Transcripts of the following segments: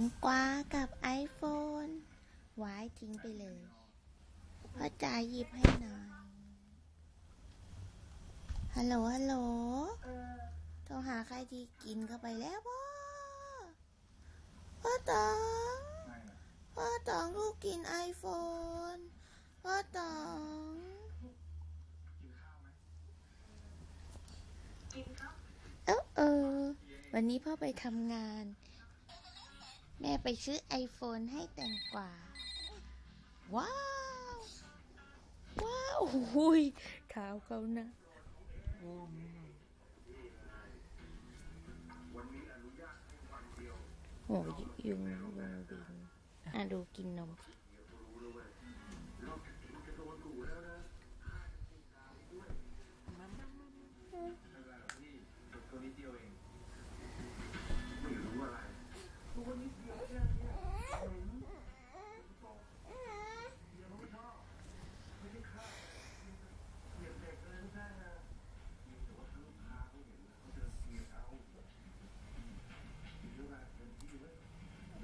งกวากับ iPhone ไว้ทิ้งไปเลยพ่อจ๋าหยิบให้หน่อย ฮัลโหล ฮัลโหล โทรหาใครดีกินเข้าไปแล้วพ่อ พ่อตอง พ่อตองลูกกิน iPhone พ่อตอง เออเออ วันนี้พ่อไปทำงาน แม่ไปซื้อไอโฟนให้แตงกวาว้าว ว้าวหุยขาวเขานะโอ้ยยุงยุงบินอะดูกินนมสิ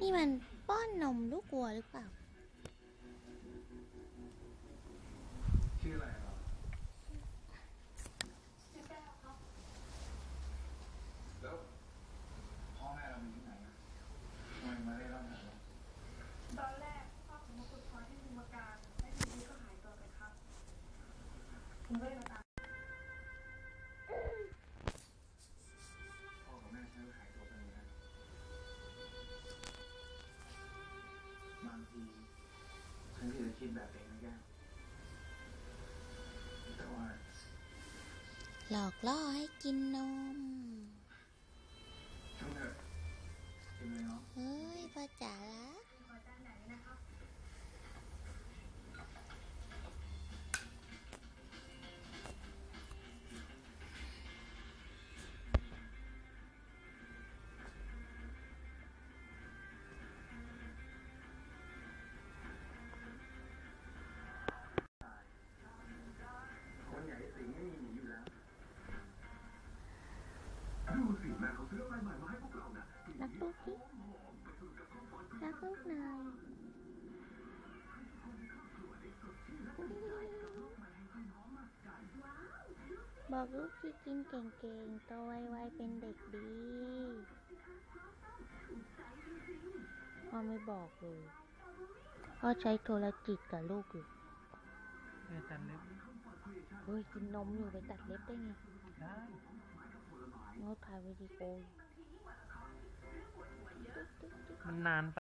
นี่มันป้อนนมลูกวัวหรือเปล่า ฉันที่จะคิดแบบเองนะแก้วแต่ว่าหลอกล่อให้กินนม บอกลูกที่กินเก่งๆโตไวๆเป็นเด็กดีพ่อไม่บอกเลยพ่อใช้โทรจิตกับลูกอยู่เออตัดเล็บเฮ้ยกินนมอยู่ไปตัดเล็บได้ไงได้งดถ่ายวิดีโอมันนานไป